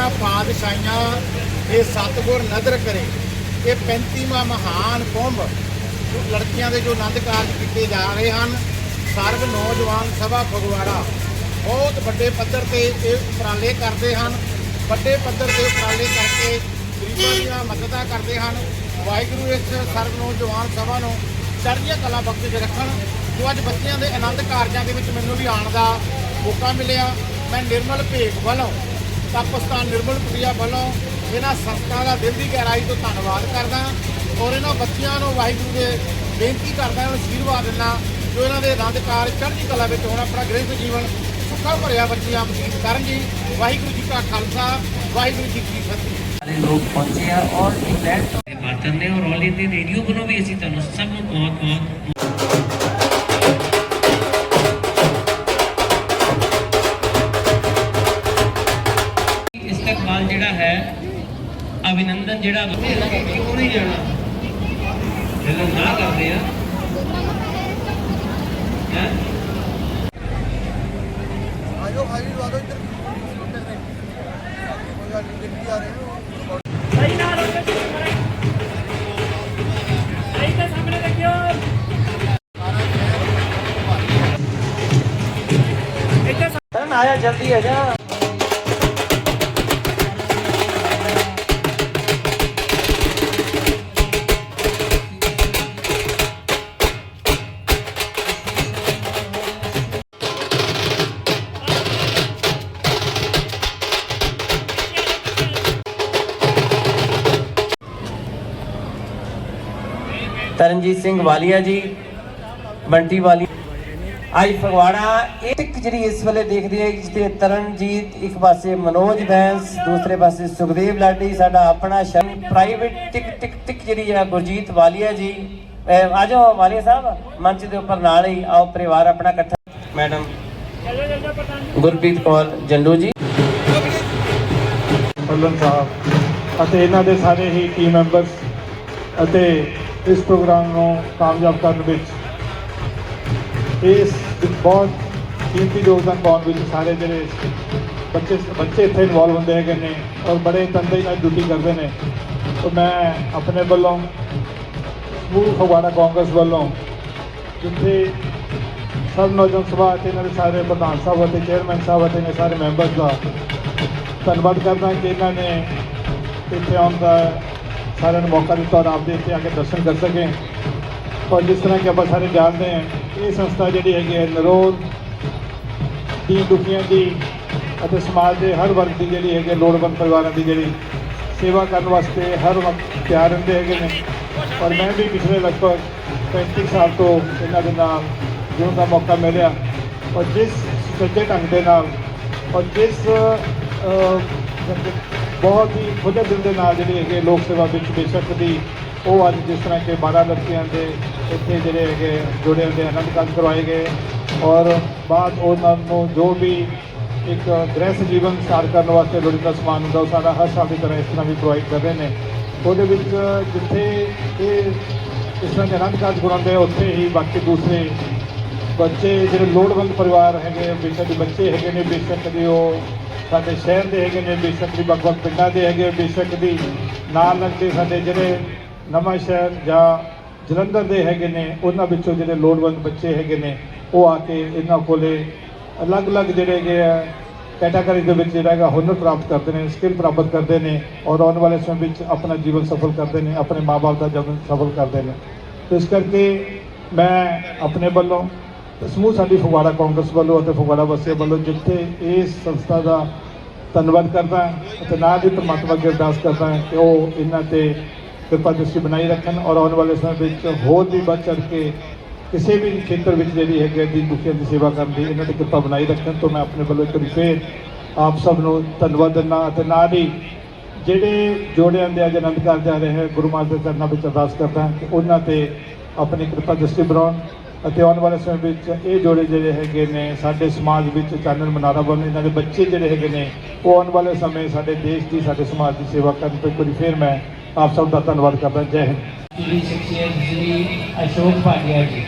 ਸਾਈਆਂ ਇਹ ਸਤਿਗੁਰ ਨਦਰ ਕਰੇ। ਇਹ 35ਵਾਂ ਮਹਾਨ ਕੁੰਭ ਲੜਕੀਆਂ ਦੇ ਜੋ ਆਨੰਦ ਕਾਰਜ ਕੀਤੇ ਜਾ ਰਹੇ ਹਨ ਸਰਬ ਨੌਜਵਾਨ ਸਭਾ ਫਗਵਾੜਾ। ਬਹੁਤ ਵੱਡੇ ਪੱਧਰ ਤੇ ਇਹ ਉਪਰਾਲੇ ਕਰਦੇ ਹਨ। ਵੱਡੇ ਪੱਧਰ ਤੇ ਉਪਰਾਲੇ ਕਰਕੇ ਗਰੀਬਾਂ ਦੀਆਂ ਮਦਦਾਂ ਕਰਦੇ ਹਨ। ਵਾਹਿਗੁਰੂ ਇਸ ਸਰਬ ਨੌਜਵਾਨ ਸਭਾ ਨੂੰ ਚੜ੍ਹਦੀਆਂ ਕਲਾ ਬਖਸ਼ ਰੱਖਣ। ਜੋ ਅੱਜ ਬੱਚਿਆਂ ਦੇ ਆਨੰਦ ਕਾਰਜਾਂ ਦੇ ਵਿੱਚ ਮੈਨੂੰ ਵੀ ਆਉਣ ਦਾ ਮੌਕਾ ਮਿਲਿਆ। ਮੈਂ ਨਿਰਮਲ ਭੇਖ ਵੱਲੋਂ ਤਪਸਤਾਨ ਨਿਰਮਲ ਪ੍ਰਿਆ ਵੱਲੋਂ ਇਹਨਾਂ ਸੰਸਥਾ ਦਾ ਦਿਲ ਦੀ ਗਹਿਰਾਈ ਤੋਂ ਧੰਨਵਾਦ ਕਰਦਾ ਔਰ ਇਹਨਾਂ ਬੱਚਿਆਂ ਨੂੰ ਵਾਹਿਗੁਰੂ ਦੇ ਬੇਨਤੀ ਕਰਦਾ ਹਾਂ, ਅਸ਼ੀਰਵਾਦ ਦਿੰਦਾ ਜੋ ਇਹਨਾਂ ਦੇ ਆਨੰਦ ਕਾਰਜ ਚੜ੍ਹਦੀ ਕਲਾ ਵਿੱਚ ਹੋਣ ਆਪਣਾ ਗ੍ਰਹਿ ਜੀਵਨ ਸੁੱਖਾ ਭਰਿਆ ਬੱਚਿਆਂ ਬਤੀਤ ਕਰਨ ਜੀ। ਵਾਹਿਗੁਰੂ ਜੀ ਕਾ ਖਾਲਸਾ, ਵਾਹਿਗੁਰੂ ਜੀ ਕੀ ਫਤਿਹ। ਸਾਰੇ ਲੋਕ ਪਹੁੰਚੇ ਆ ਔਰ ਇਵੈਂਟ ਮਾਤਰ ਨੇ ਔਰ ਆਲ ਇੰਡੀਆ ਰੇਡੀਓ ਵੱਲੋਂ ਵੀ ਅਸੀਂ ਤੁਹਾਨੂੰ ਸਭ ਨੂੰ ਬਹੁਤ ਜਿਹੜਾ ਕਿਉਂ ਨਹੀਂ ਜਾਣਾ। ਜਦੋਂ ਨਾ ਕਰਦੇ ਆ। ਹੈਂ? ਆਜੋ ਹਾਈ ਲਵਾ ਦਿਓ ਇੱਧਰ। ਕੋਈ ਗੱਲ ਨਹੀਂ ਦੇਖੀ ਆ ਰਹੇ ਹੋ ਤਰਨ ਆਇਆ ਜਲਦੀ ਆ ਤਰਨਜੀਤ ਸਿੰਘ ਵਾਲੀਆ ਜੀ, ਬੰਟੀ ਵਾਲੀ। ਅੱਜ ਫਗਵਾੜਾ, ਇਹ ਜਿਹੜੀ ਇਸ ਵੇਲੇ ਦੇਖਦੇ ਆ ਜਿੱਤੇ ਤਰਨਜੀਤ ਇੱਕ ਪਾਸੇ ਮਨੋਜ ਬੈਂਸ, ਦੂਸਰੇ ਪਾਸੇ ਸੁਖਦੇਵ ਲਾਡੀ, ਸਾਡਾ ਆਪਣਾ ਸ਼ਨ ਪ੍ਰਾਈਵੇਟ ਟਿਕ ਟਿਕ ਟਿਕ ਜਿਹੜੀ ਆ ਗੁਰਜੀਤ ਵਾਲੀਆ ਜੀ। ਆ ਜਾਓ ਵਾਲੀਆ ਸਾਹਿਬ, ਮੰਚ ਦੇ ਉੱਪਰ ਨਾਲ ਹੀ ਆਓ, ਪਰਿਵਾਰ ਆਪਣਾ ਇਕੱਠਾ। ਮੈਡਮ ਗੁਰਪ੍ਰੀਤ ਕੌਰ ਜੰਡੂ ਜੀ। ਫੱਲਨ ਸਾਹਿਬ ਅਤੇ ਇਹਨਾਂ ਦੇ ਸਾਰੇ ਹੀ ਟੀਮ ਮੈਂਬਰਸ ਅਤੇ ਇਸ ਪ੍ਰੋਗਰਾਮ ਨੂੰ ਕਾਮਯਾਬ ਕਰਨ ਵਿੱਚ ਇਸ ਬਹੁਤ ਕੀਮਤੀ ਯੋਗਦਾਨ ਪਾਉਣ ਵਿੱਚ ਸਾਰੇ ਜਿਹੜੇ ਬੱਚੇ ਬੱਚੇ ਇੱਥੇ ਇਨਵੋਲਵ ਹੁੰਦੇ ਹੈਗੇ ਨੇ ਔਰ ਬੜੇ ਤੰਦੇ ਨਾਲ ਡਿਊਟੀ ਕਰਦੇ ਨੇ। ਤਾਂ ਮੈਂ ਆਪਣੇ ਵੱਲੋਂ ਸਮੂਹ ਫਗਵਾੜਾ ਕਾਂਗਰਸ ਵੱਲੋਂ ਜਿੱਥੇ ਸਭ ਨੌਜਵਾਨ ਸਭਾ ਅਤੇ ਇਹਨਾਂ ਦੇ ਸਾਰੇ ਪ੍ਰਧਾਨ ਸਾਹਿਬ ਅਤੇ ਚੇਅਰਮੈਨ ਸਾਹਿਬ ਅਤੇ ਇਹਨਾਂ ਸਾਰੇ ਮੈਂਬਰਸ ਦਾ ਧੰਨਵਾਦ ਕਰਦਾ ਕਿ ਇਹਨਾਂ ਨੇ ਇੱਥੇ ਆਉਣ ਦਾ ਸਾਰਿਆਂ ਨੂੰ ਮੌਕਾ ਦਿੱਤਾ ਔਰ ਆਪਦੇ ਇੱਥੇ ਆ ਕੇ ਦਰਸ਼ਨ ਕਰ ਸਕੇ। ਔਰ ਜਿਸ ਤਰ੍ਹਾਂ ਕਿ ਆਪਾਂ ਸਾਰੇ ਜਾਣਦੇ ਹਾਂ ਇਹ ਸੰਸਥਾ ਜਿਹੜੀ ਹੈਗੀ ਹੈ ਨਰੋਲ ਦੀ ਦੁਖੀਆਂ ਦੀ ਅਤੇ ਸਮਾਜ ਦੇ ਹਰ ਵਰਗ ਦੀ ਜਿਹੜੀ ਹੈਗੀ ਹੈ, ਲੋੜਵੰਦ ਪਰਿਵਾਰਾਂ ਦੀ ਜਿਹੜੀ ਸੇਵਾ ਕਰਨ ਵਾਸਤੇ ਹਰ ਵਕਤ ਤਿਆਰ ਰਹਿੰਦੇ ਹੈਗੇ ਨੇ। ਔਰ ਮੈਂ ਵੀ ਪਿਛਲੇ ਲਗਭਗ 35 ਸਾਲ ਤੋਂ ਇਹਨਾਂ ਦੇ ਨਾਲ ਜੁੜਨ ਦਾ ਮੌਕਾ ਮਿਲਿਆ। ਔਰ ਜਿਸ ਸੱਚੇ ਢੰਗ ਦੇ ਨਾਲ ਔਰ ਜਿਸ ਬਹੁਤ ਹੀ ਖੁੱਲ੍ਹੇ ਦਿਲ ਦੇ ਨਾਲ ਜਿਹੜੇ ਹੈਗੇ ਲੋਕ ਸੇਵਾ ਵਿੱਚ ਬੇਸ਼ੱਕ ਦੀ ਉਹ ਅੱਜ ਜਿਸ ਤਰ੍ਹਾਂ ਕਿ 12 ਲੜਕੀਆਂ ਦੇ ਇੱਥੇ ਜਿਹੜੇ ਹੈਗੇ ਜੁੜੇ ਹੁੰਦੇ ਆਨੰਦ ਕਾਰਜ ਕਰਵਾਏ ਗਏ। ਔਰ ਬਾਅਦ ਉਹਨਾਂ ਨੂੰ ਜੋ ਵੀ ਇੱਕ ਗ੍ਰਹਿਸ ਜੀਵਨ ਸਾਰ ਕਰਨ ਵਾਸਤੇ ਲੋੜੀਂਦਾ ਸਮਾਨ ਹੁੰਦਾ ਉਹ ਸਾਡਾ ਹਰ ਸਾਲ ਦੀ ਤਰ੍ਹਾਂ ਇਸ ਤਰ੍ਹਾਂ ਵੀ ਪ੍ਰੋਵਾਈਡ ਕਰ ਰਹੇ ਨੇ। ਉਹਦੇ ਵਿੱਚ ਜਿੱਥੇ ਇਹ ਇਸ ਤਰ੍ਹਾਂ ਦੇ ਆਨੰਦ ਕਾਰਜ ਕਰਾਉਂਦੇ ਆ, ਉੱਥੇ ਹੀ ਬਾਕੀ ਦੂਸਰੇ ਬੱਚੇ ਜਿਹੜੇ ਲੋੜਵੰਦ ਪਰਿਵਾਰ ਹੈਗੇ ਬੇਸ਼ੱਕ ਦੇ ਬੱਚੇ ਹੈਗੇ ਨੇ ਬੇਸ਼ੱਕ ਦੇ ਉਹ ਸਾਡੇ ਸ਼ਹਿਰ ਦੇ ਹੈਗੇ ਨੇ, ਬੇਸ਼ੱਕ ਦੀ ਵੱਖ-ਵੱਖ ਪਿੰਡਾਂ ਦੇ ਹੈਗੇ ਬੇਸ਼ੱਕ ਦੀ ਨਾਲ ਲੱਗਦੇ ਸਾਡੇ ਜਿਹੜੇ ਨਵਾਂ ਸ਼ਹਿਰ ਜਾਂ ਜਲੰਧਰ ਦੇ ਹੈਗੇ ਨੇ, ਉਹਨਾਂ ਵਿੱਚੋਂ ਜਿਹੜੇ ਲੋੜਵੰਦ ਬੱਚੇ ਹੈਗੇ ਨੇ, ਉਹ ਆ ਕੇ ਇਹਨਾਂ ਕੋਲੇ ਅਲੱਗ-ਅਲੱਗ ਜਿਹੜੇ ਹੈਗੇ ਆ ਕੈਟਾਗਰੀ ਦੇ ਵਿੱਚ ਜਿਹੜਾ ਹੈਗਾ ਹੁਨਰ ਪ੍ਰਾਪਤ ਕਰਦੇ ਨੇ ਸਕਿੱਲ ਪ੍ਰਾਪਤ ਕਰਦੇ ਨੇ ਔਰ ਆਉਣ ਵਾਲੇ ਸਮੇਂ ਵਿੱਚ ਆਪਣਾ ਜੀਵਨ ਸਫਲ ਕਰਦੇ ਨੇ, ਆਪਣੇ ਮਾਪੇ ਦਾ ਜੀਵਨ ਸਫਲ ਕਰਦੇ ਨੇ। ਇਸ ਕਰਕੇ ਮੈਂ ਆਪਣੇ ਵੱਲੋਂ ਸਮੂਹ ਸਾਡੀ ਫਗਵਾੜਾ ਕਾਂਗਰਸ ਵੱਲੋਂ ਅਤੇ ਫਗਵਾੜਾ ਵਾਸੀਆਂ ਵੱਲੋਂ ਜਿੱਥੇ ਇਸ ਸੰਸਥਾ ਦਾ ਧੰਨਵਾਦ ਕਰਦਾ ਅਤੇ ਨਾਲ ਹੀ ਪਰਮਾਤਮਾ ਅੱਗੇ ਅਰਦਾਸ ਕਰਦਾ ਹੈ ਕਿ ਉਹ ਇਹਨਾਂ ਤੇ ਕਿਰਪਾ ਦ੍ਰਿਸ਼ਟੀ ਬਣਾਈ ਰੱਖਣ ਔਰ ਆਉਣ ਵਾਲੇ ਸਮੇਂ ਵਿੱਚ ਹੋਰ ਵੀ ਵੱਧ ਚੜ੍ਹ ਕੇ ਕਿਸੇ ਵੀ ਖੇਤਰ ਵਿੱਚ ਜਿਹੜੀ ਹੈਗੀ ਹੈ ਦੀ ਦੁਖੀਆਂ ਦੀ ਸੇਵਾ ਕਰਨ ਦੀ ਇਹਨਾਂ ਤੇ ਕਿਰਪਾ ਬਣਾਈ ਰੱਖਣ ਤੋਂ ਮੈਂ ਆਪਣੇ ਵੱਲੋਂ ਇੱਕ ਵਾਰੀ ਫੇਰ ਆਪ ਸਭ ਨੂੰ ਧੰਨਵਾਦ ਦਿੰਦਾ ਅਤੇ ਨਾਲ ਹੀ ਜਿਹੜੇ ਜੋੜਿਆਂ ਦੇ ਅੱਜ ਆਨੰਦ ਕਰਦੇ ਆ ਰਹੇ ਹੈ ਗੁਰੂ ਮਹਾਰਾਜ ਦੇ ਚਰਨਾਂ ਵਿੱਚ ਅਰਦਾਸ ਕਰਦਾ ਕਿ ਉਹਨਾਂ ਤੇ ਆਪਣੀ ਕਿਰਪਾ ਦ੍ਰਿਸ਼ਟੀ ਬਣਾਉਣ ਅਤੇ ਆਉਣ ਵਾਲੇ ਸਮੇਂ ਵਿੱਚ ਇਹ ਜੋੜੇ ਜਿਹੜੇ ਹੈਗੇ ਨੇ, ਸਾਡੇ ਸਮਾਜ ਵਿੱਚ ਚਾਨਣ ਮਨਾਰਾ ਬਣਨ, ਇਹਨਾਂ ਦੇ ਬੱਚੇ ਜਿਹੜੇ ਹੈਗੇ ਨੇ, ਉਹ ਆਉਣ ਵਾਲੇ ਸਮੇਂ ਸਾਡੇ ਦੇਸ਼ ਦੀ, ਸਾਡੇ ਸਮਾਜ ਦੀ ਸੇਵਾ ਕਰਨ ਤੋਂ ਇੱਕ ਵਾਰੀ ਫੇਰ ਮੈਂ ਆਪ ਸਭ ਦਾ ਧੰਨਵਾਦ ਕਰਦਾ। ਜੈ ਹਿੰਦ। ਪੂਰੀ ਸ਼ਖਸੀਅਤ ਅਸ਼ੋਕ ਭਾਟਿਆ ਜੀ।